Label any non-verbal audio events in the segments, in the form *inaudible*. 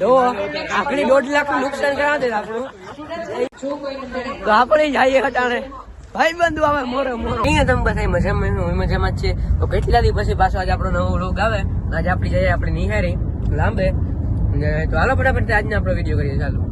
જો આખરી દોઢ લાખ નુકસાન કરા દે આપણું. તો આપણે જઈએ હટાણે ભાઈ બંધુ આવે, મોરે, મોરો. અહીંયા તમે બધા મજામાં મજામાં જ છે તો કેટલા દિવસ પછી પાછો આજે આપણો નવો લોગ આવે? આજે આપણી જઈએ આપણે નિહારી. લાંબે. ને તો હાલો, ફટાફટ આજનો આપણો વીડિયો કરીએ. ચાલો.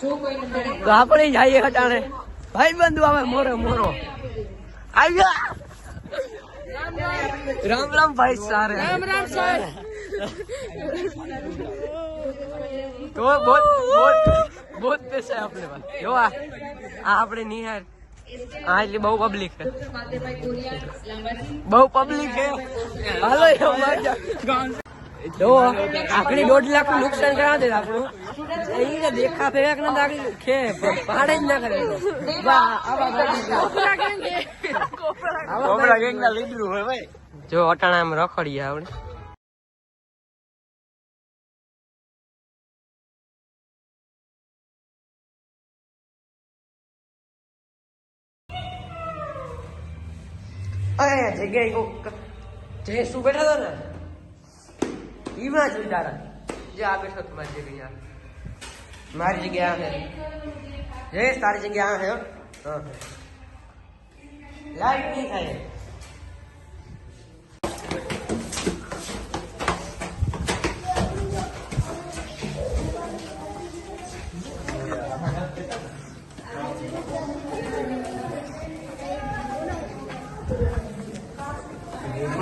આપણે જઈએ હટાણે ભાઈ બંધુ આવે મોરો મોરો આવ્યા રામ રામ ભાઈ સારે રામ રામ સર તો બહુત બહુત બહુત પૈસા હે આપણે પાસે જો આ આપણે નિહાર હા એટલે બહુ પબ્લિક છે બહુ પબ્લિક છે હાલો ગાંધી જો આખરી દોઢ લાખનું નુકસાન કરા દે આપણું. એ દેખા ફેક ના દાખલી ખે પાડે જ ના કરે. વાહ ગેંગ ના લીડર હોય ભાઈ. જો અટાણા એમ રખડીએ આપણે. અરે જગ્યાએ જય શું બેઠા હતો ને? ઈમાં જ વિચારા જે આ બેઠો તો મારી જગ્યા મારી જગ્યા આ છે જયેશ તારી જગ્યા આ છે હો. હા લાઈટ નહીં થાય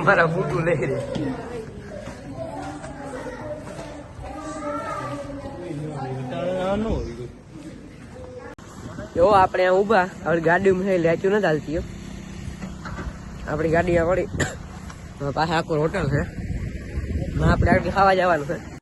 મારા બૂટું લઈ રે જો, આપણે ઊભા. આપણી ગાડીમાં લેચું નથી હાલતી. આપણી ગાડી વળી, *coughs* પાછા આખું હોટલ છે. આપણે આગળ ખાવા જવાનું છે.